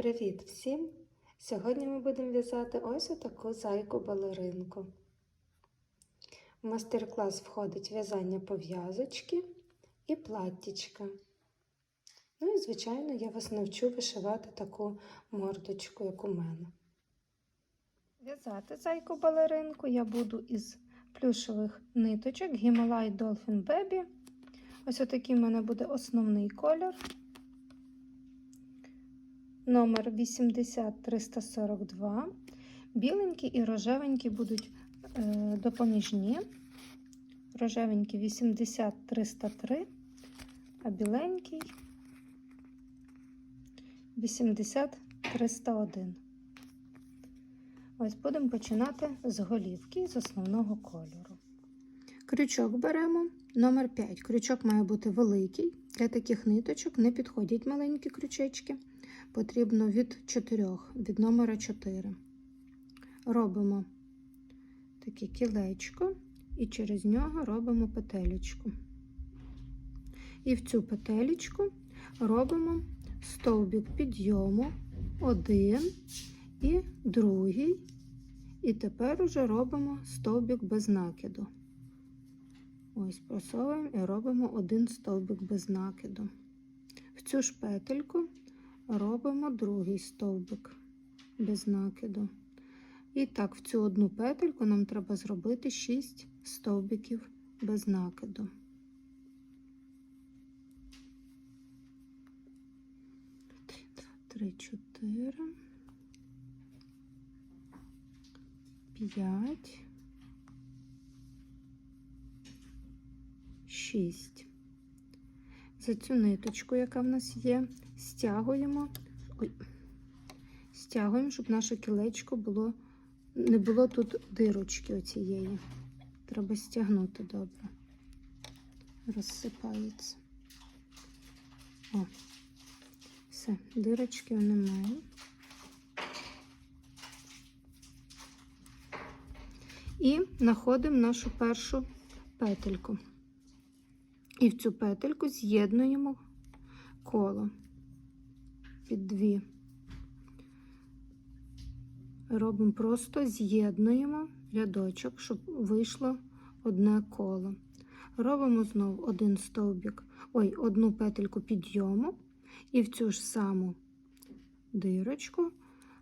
Привіт всім! Сьогодні ми будемо в'язати ось таку зайку-балеринку. В мастер-клас входить в'язання пов'язочки і платтячка. Ну і, звичайно, я вас навчу вишивати таку мордочку, як у мене. В'язати зайку-балеринку я буду із плюшевих ниточок Himalaya Dolphin Baby. Ось отакий в мене буде основний колір. Номер 80342. Біленькі і рожевенькі будуть е, допоміжні. Рожевенький 80303, а біленький 80301. Ось будемо починати з голівки з основного кольору. Крючок беремо номер 5. Крючок має бути великий. Для таких ниточок не підходять маленькі крючечки. Потрібно від 4, від номера 4. Робимо таке кілечко і через нього робимо петелечку. І в цю петелечку робимо стовбик підйому, один і другий. І тепер уже робимо стовбик без накиду. Ось просовуємо і робимо один стовбик без накиду. В цю ж петельку робимо другий стовбик без накиду. І так, в цю одну петельку нам треба зробити 6 стовбиків без накиду. Три, чотири, п'ять, шість. За цю ниточку, яка в нас є, стягуємо, ой, стягуємо, щоб наше кілечко було, не було тут дирочки оцієї. Треба стягнути добре. Розсипається. О, все, дирочки немає. І знаходимо нашу першу петельку. І в цю петельку з'єднуємо коло під дві. Робимо просто з'єднуємо рядочок, щоб вийшло одне коло. Робимо знову один стовбик, ой, одну петельку підйому, і в цю ж саму дирочку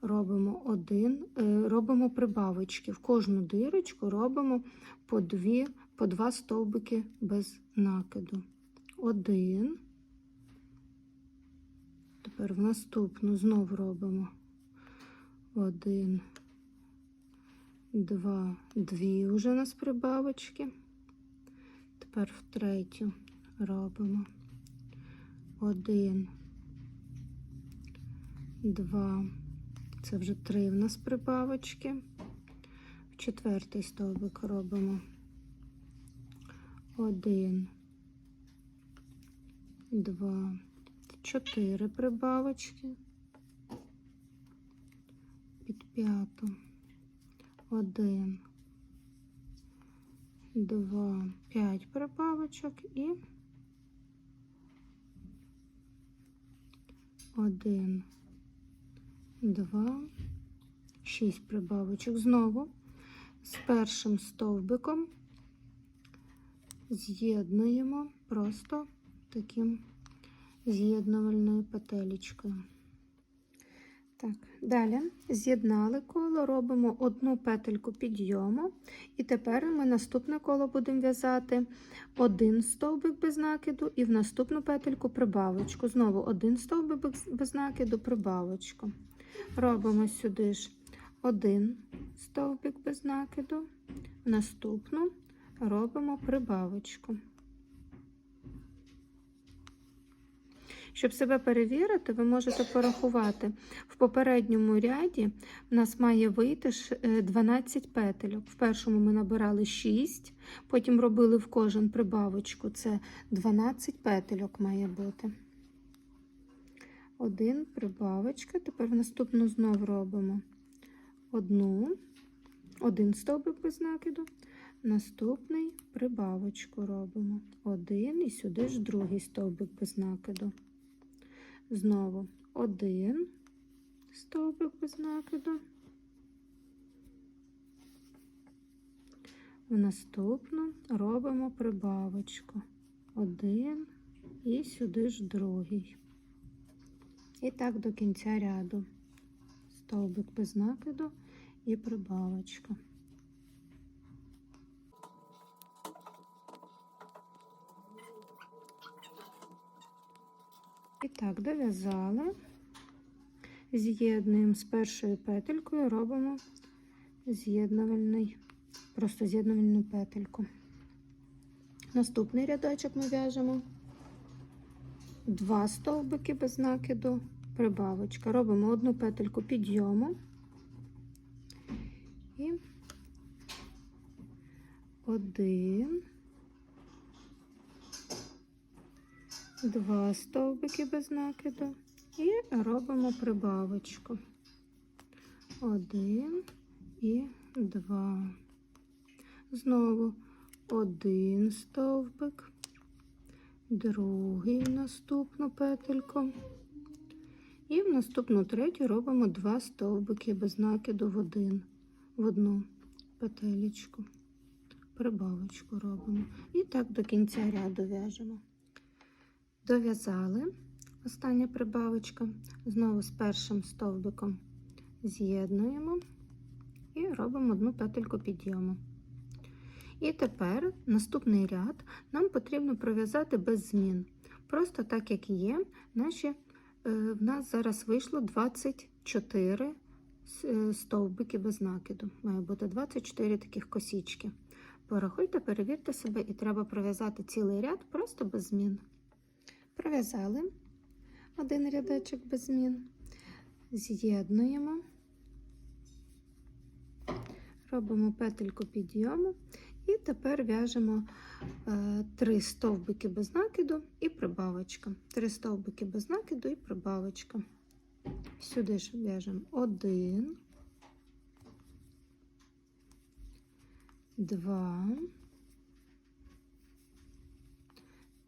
робимо один, робимо прибавочки. В кожну дирочку робимо по дві, по два стовбики без накиду. Один. Тепер в наступну знову робимо один, два, дві вже у нас прибавочки. Тепер в третю робимо один, два, це вже три в нас прибавочки. В четвертий стовбик робимо один, два, чотири прибавочки. Під п'яту. Один, два, п'ять прибавочок і один, два, шість прибавочок. Знову з першим стовбиком з'єднуємо просто таким з'єднувальною петелечкою. Так, далі з'єднали коло, робимо одну петельку підйому, і тепер ми наступне коло будемо в'язати один стовбик без накиду, і в наступну петельку прибавочку. Знову один стовбик без накиду, прибавочку. Робимо сюди ж один стовбик без накиду, наступну робимо прибавочку. Щоб себе перевірити, ви можете порахувати. В попередньому ряді в нас має вийти 12 петельок. В першому ми набирали 6, потім робили в кожен прибавочку. Це 12 петельок має бути. Один прибавочка. Тепер в наступну знову робимо одну, один стовбик без накиду. Наступний прибавочку робимо. Один і сюди ж другий стовбик без накиду. Знову один, стовбик без накиду. В наступну робимо прибавочку. Один і сюди ж другий. І так до кінця ряду. Стовбик без накиду і прибавочка. Так, дов'язали. З'єднуємо з першою петелькою, робимо з'єднувальний, просто з'єднувальну петельку. Наступний рядочок ми в'яжемо два стовбики без накиду, прибавочка. Робимо одну петельку підйому і один, два стовбики без накиду і робимо прибавочку. Один і два. Знову один стовбик, другий в наступну петельку. І в наступну третю робимо два стовбики без накиду в один, в одну петелечку. Прибавочку робимо. І так до кінця ряду в'яжемо. Дов'язали остання прибавочка. Знову з першим стовбиком з'єднуємо і робимо одну петельку підйому. І тепер наступний ряд нам потрібно пров'язати без змін. Просто так, як є, наші, е, в нас зараз вийшло 24 стовбики без накиду. Має бути 24 таких косічки. Порахуйте, перевірте себе, і треба пров'язати цілий ряд просто без змін. Пров'язали один рядочок без змін, з'єднуємо, робимо петельку підйому і тепер в'яжемо е, три стовбики без накиду і прибавочка. Три стовбики без накиду і прибавочка. Сюди ж в'яжемо один, два,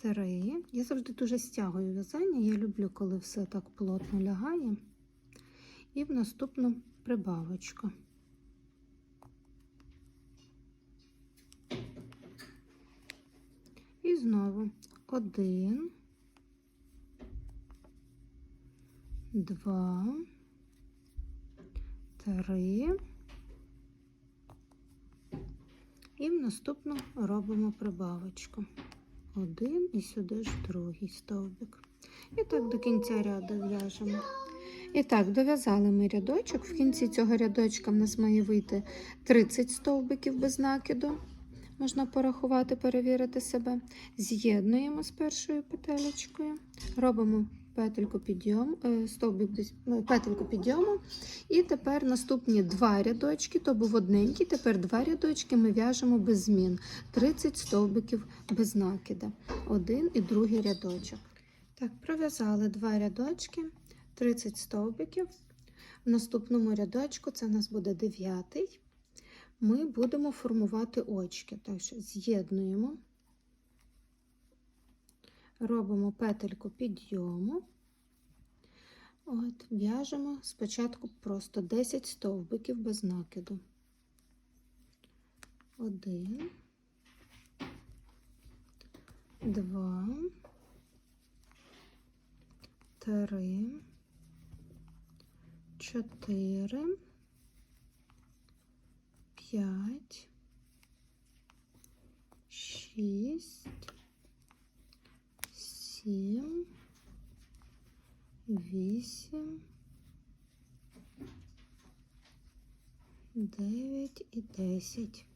три. Я завжди дуже стягую в'язання. Я люблю, коли все так плотно лягає. І в наступну прибавочку. І знову один, два, три. І в наступну робимо прибавочку. Один і сюди ж другий стовбик. І так до кінця ряду в'яжемо. І так, дов'язали ми рядочок. В кінці цього рядочка в нас має вийти 30 стовбиків без накиду. Можна порахувати, перевірити себе. З'єднуємо з першою петелечкою, робимо петельку підйому, е, стовбик ну, петельку підйому. І тепер наступні два рядочки, то був одненький, тепер два рядочки ми в'яжемо без змін. 30 стовбиків без накида. Один і другий рядочок. Так, пров'язали два рядочки, 30 стовбиків. В наступному рядочку це у нас буде дев'ятий. Ми будемо формувати очки. Так що з'єднуємо, робимо петельку підйому. От, в'яжемо спочатку просто 10 стовбиків без накиду. Один, два, три, чотири, п'ять, шість, сім, вісім, дев'ять і десять.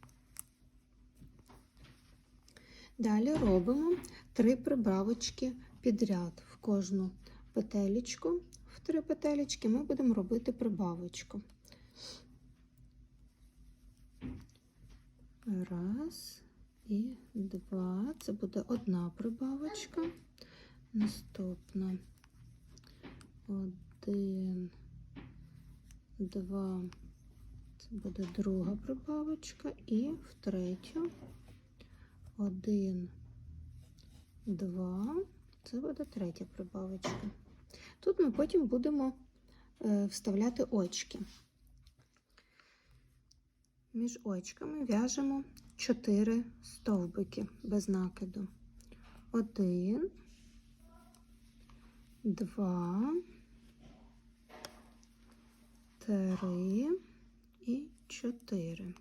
Далі робимо три прибавочки підряд в кожну петелечку. В три петелечки ми будемо робити прибавочку. Раз і два. Це буде одна прибавочка. Наступна. Один, два. Це буде друга прибавочка. І в третю. Один, два. Це буде третя прибавочка. Тут ми потім будемо е, вставляти очки. Між очками в'яжемо 4 стовбики без накиду. Один, два, три і чотири.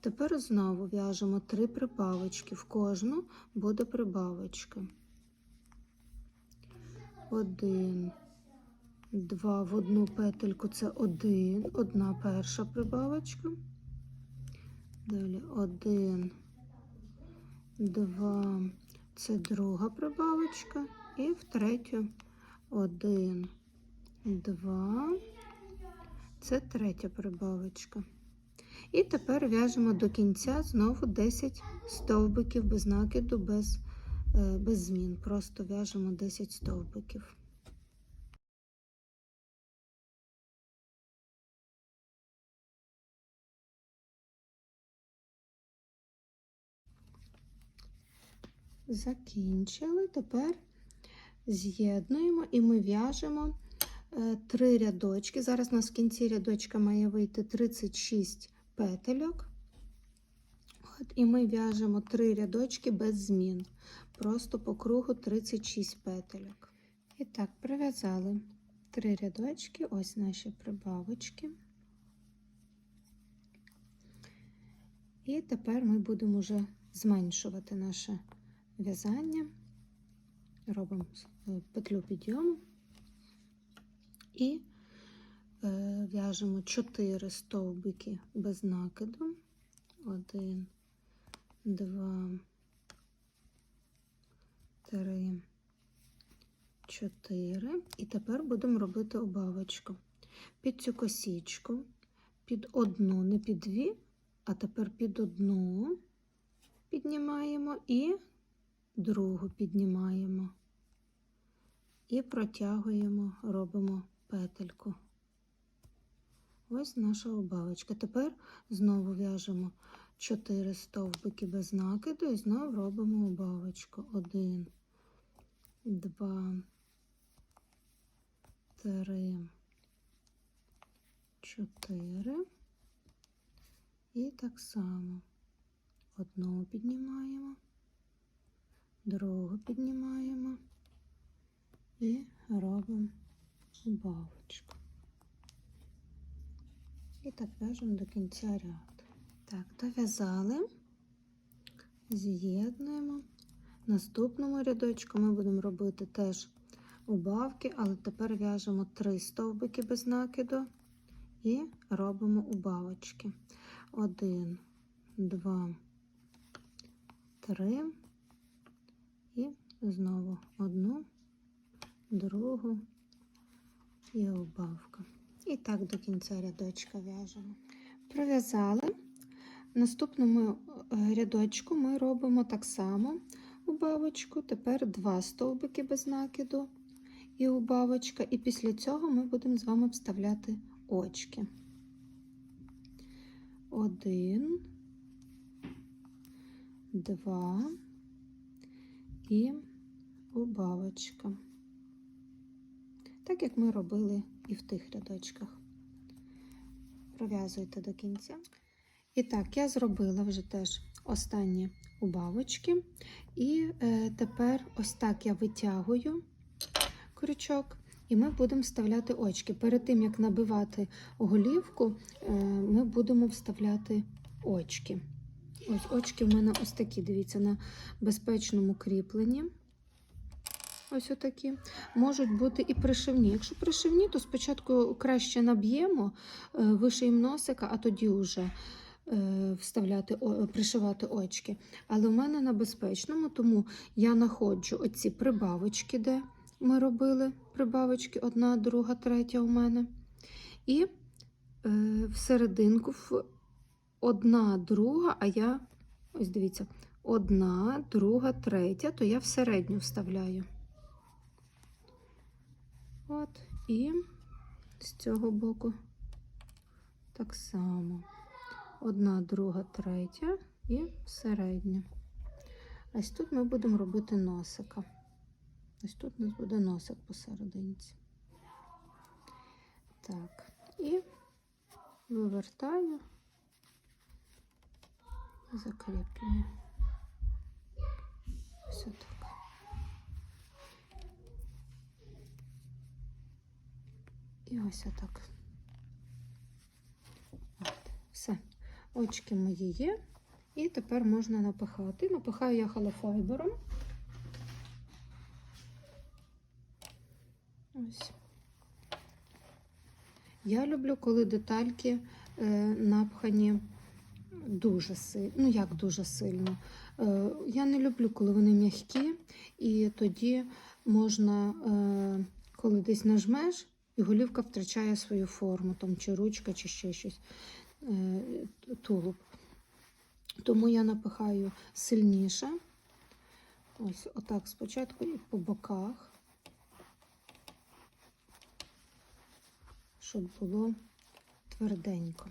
Тепер знову в'яжемо три прибавочки. В кожну буде прибавочка. Один, два в одну петельку це один, одна перша прибавочка. Далі один, два, це друга прибавочка. І в третю один, два, це третя прибавочка. І тепер в'яжемо до кінця знову 10 стовбиків без накиду, без, е, без змін. Просто в'яжемо 10 стовбиків. Закінчили. Тепер з'єднуємо і ми в'яжемо е, три рядочки. Зараз у нас в кінці рядочка має вийти 36 петельок. От, і ми в'яжемо три рядочки без змін. Просто по кругу 36 петельок. І так, прив'язали три рядочки, ось наші прибавочки. І тепер ми будемо вже зменшувати наше в'язання. Робимо петлю підйому і е, в'яжемо 4 стовбики без накиду. Один, два, три, чотири. І тепер будемо робити обавочку. Під цю косічку, під одну, не під дві, а тепер під одну піднімаємо і другу піднімаємо. І протягуємо, робимо петельку. Ось наша обавочка. Тепер знову в'яжемо 4 стовбики без накиду і знову робимо обавочку. 1, 2, 3, 4. І так само одну піднімаємо, другу піднімаємо і робимо убавочку. І так в'яжемо до кінця ряду. Так, дов'язали, з'єднуємо. Наступному рядочку ми будемо робити теж убавки, але тепер в'яжемо три стовбики без накиду і робимо убавочки. Один, два, три і знову одну, другу і убавка. І так до кінця рядочка в'яжемо. Пров'язали. Наступному е, рядочку ми робимо так само убавочку. Тепер два стовбики без накиду і убавочка. І після цього ми будемо з вами вставляти очки. Один, два і убавочка. Так як ми робили і в тих рядочках. Пров'язуйте до кінця. І так, я зробила вже теж останні убавочки. І е, тепер ось так я витягую крючок, і ми будемо вставляти очки. Перед тим, як набивати голівку, е, ми будемо вставляти очки. Ось очки в мене ось такі, дивіться, на безпечному кріпленні. Ось отакі. Можуть бути і пришивні. Якщо пришивні, то спочатку краще наб'ємо, е, вишиємо носика, а тоді вже е, вставляти, пришивати очки. Але в мене на безпечному, тому я знаходжу оці прибавочки, де ми робили прибавочки, одна, друга, третя у мене. І е, всерединку одна, друга, а я, ось дивіться, одна, друга, третя, то я в середню вставляю. От, і з цього боку так само. Одна, друга, третя і середня. Ось тут ми будемо робити носика. Ось тут у нас буде носик посерединці. Так. І вивертаю, закріплюю. Ось так. І ось отак. От, все. Очки мої є. І тепер можна напихати. Напихаю я холофайбером. Ось. Я люблю, коли детальки е, напхані дуже сильно. Ну, як дуже сильно. Е, я не люблю, коли вони м'які, і тоді можна, е, коли десь нажмеш, і голівка втрачає свою форму, там, чи ручка, чи ще щось. Е, тулуб. Тому я напихаю сильніше. Ось отак спочатку і по боках, щоб було тверденько.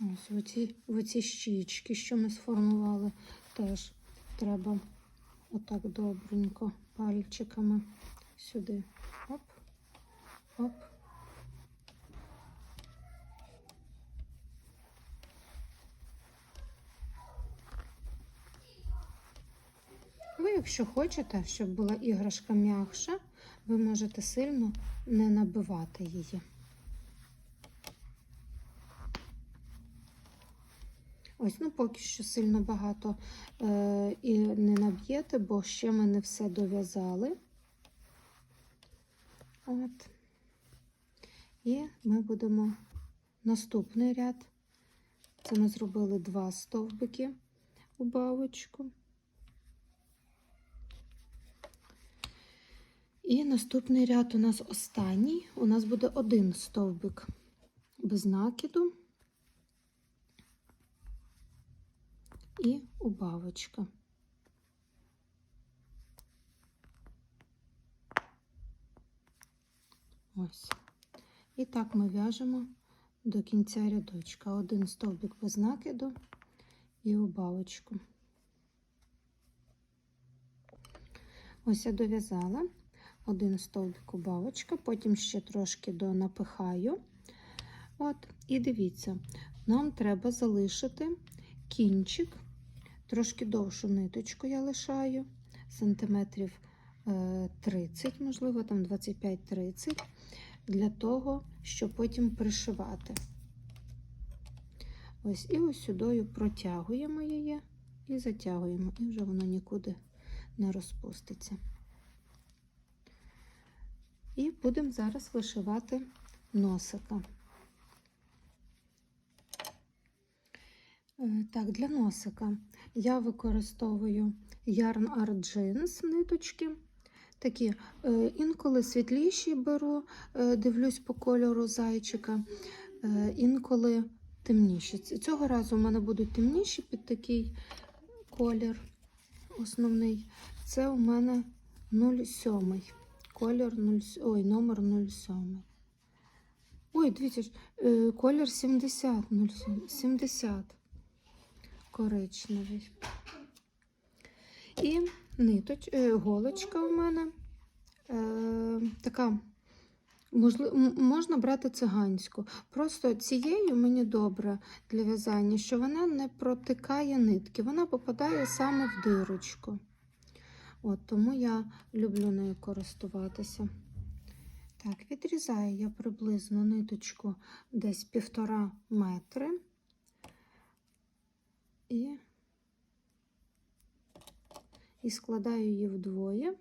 Ось в оці, в оці щічки, що ми сформували, теж треба отак добренько пальчиками сюди. Оп, оп. Ви, якщо хочете, щоб була іграшка м'якша, ви можете сильно не набивати її. Ось, ну поки що сильно багато е, і не наб'єте, бо ще ми не все дов'язали. От. І ми будемо наступний ряд. Це ми зробили два стовбики у бавочку. І наступний ряд у нас останній. У нас буде один стовбик без накиду і убавочка. Ось. І так ми в'яжемо до кінця рядочка. Один стовбик без накиду і убавочку. Ось я дов'язала один стовбик убавочка, потім ще трошки донапихаю. От, і дивіться, нам треба залишити кінчик, трошки довшу ниточку я лишаю, сантиметрів е, 30, можливо, там 25-30, для того, щоб потім пришивати. Ось, і ось сюди протягуємо її і затягуємо, і вже воно нікуди не розпуститься. І будемо зараз вишивати носика. Так, для носика я використовую Art Jeans ниточки. Такі е, інколи світліші беру, е, дивлюсь по кольору зайчика, інколи темніші. Цього разу в мене будуть темніші під такий колір основний. Це у мене 07. Колір 0, ой, номер 07. Ой, дивіться, е, колір 70, 07, 70 коричневий. І ниточ, е, голочка у мене е, така, можливо, можна брати циганську. Просто цією мені добре для в'язання, що вона не протикає нитки, вона попадає саме в дирочку. От, Тому я люблю нею користуватися. Так, відрізаю я приблизно ниточку десь півтора метри і, і складаю її вдвоє.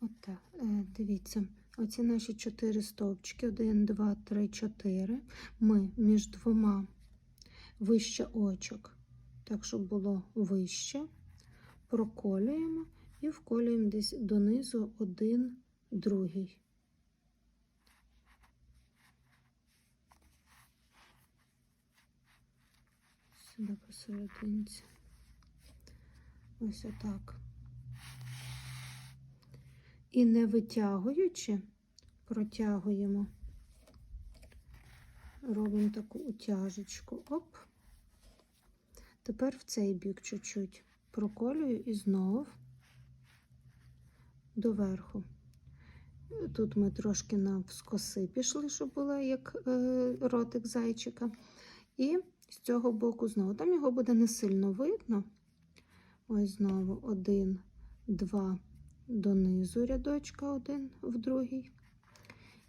От е, дивіться, оці наші чотири стовпчики, один, два, три, чотири. Ми між двома вище очок, так, щоб було вище, проколюємо і вколюємо десь донизу один, другий. Сюди посерединці. Ось отак. І не витягуючи, протягуємо, робимо таку утяжечку. Оп. Тепер в цей бік чуть-чуть проколюю і знов доверху. Тут ми трошки навскоси пішли, щоб була як е, ротик зайчика. І з цього боку знову. Там його буде не сильно видно. Ось знову один, два донизу рядочка, один в другий.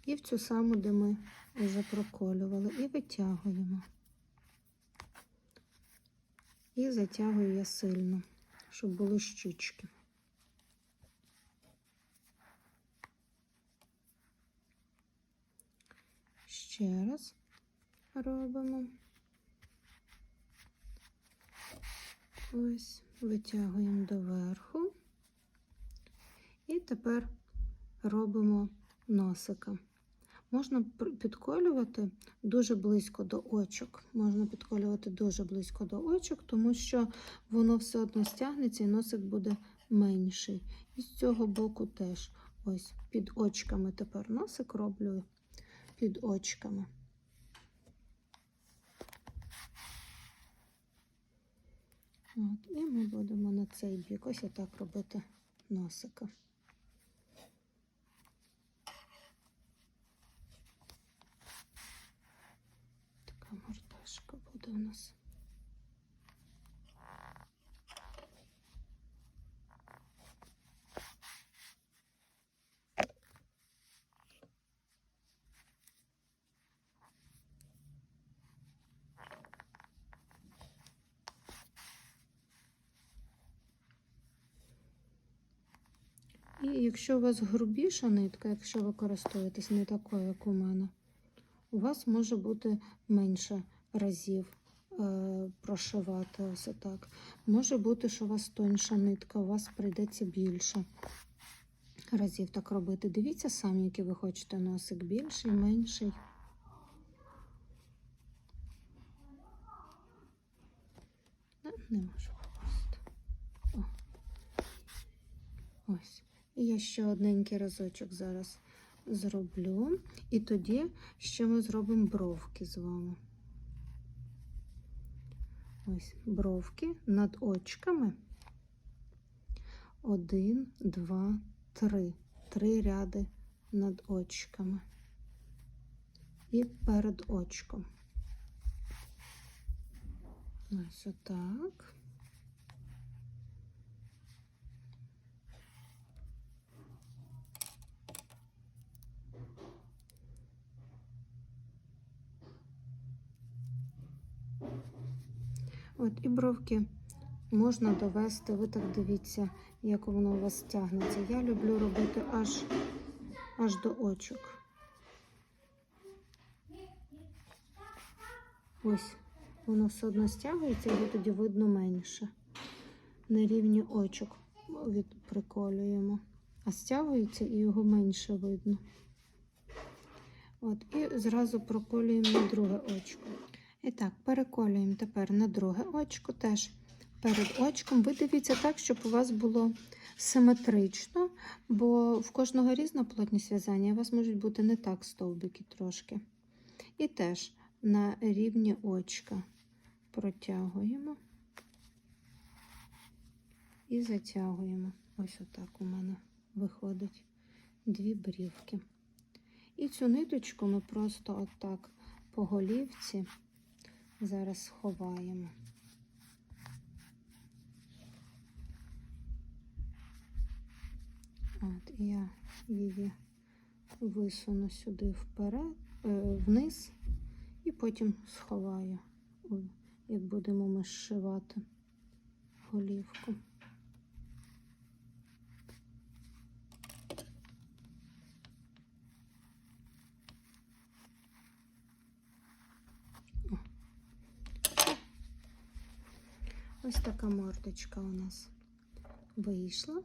І в цю саму, де ми вже проколювали, і витягуємо. І затягую я сильно, щоб були щічки. Ще раз робимо. Ось, витягуємо доверху. І тепер робимо носика. Можна підколювати дуже близько до очок. Можна підколювати дуже близько до очок, тому що воно все одно стягнеться і носик буде менший. І з цього боку теж ось під очками тепер носик роблю під очками. От, і ми будемо на цей бік ось отак робити носика. Така мордашка буде у нас. І якщо у вас грубіша нитка, якщо ви користуєтесь не такою, як у мене, у вас може бути менше разів е, прошивати ось отак. Може бути, що у вас тоньша нитка, у вас прийдеться більше разів так робити. Дивіться самі, який ви хочете носик, більший, менший. Не, не можу попасти. Ось. І я ще одненький разочок зараз зроблю. І тоді ще ми зробимо бровки з вами. Ось бровки над очками. Один, два, три. Три ряди над очками. І перед очком. Ось отак. От і бровки можна довести. Ви так дивіться, як воно у вас тягнеться. Я люблю робити аж, аж до очок. Ось, воно все одно стягується, його тоді видно менше. На рівні очок приколюємо. А стягується і його менше видно. От, і зразу проколюємо друге очко. І так, переколюємо тепер на друге очко, теж перед очком. Ви дивіться так, щоб у вас було симетрично, бо в кожного різна плотність в'язання, у вас можуть бути не так стовбики трошки. І теж на рівні очка протягуємо і затягуємо. Ось отак у мене виходить дві брівки. І цю ниточку ми просто отак по голівці зараз сховаємо. От, я її висуну сюди вперед, е, вниз, і потім сховаю, як будемо ми зшивати голівку. Ось така мордочка у нас вийшла.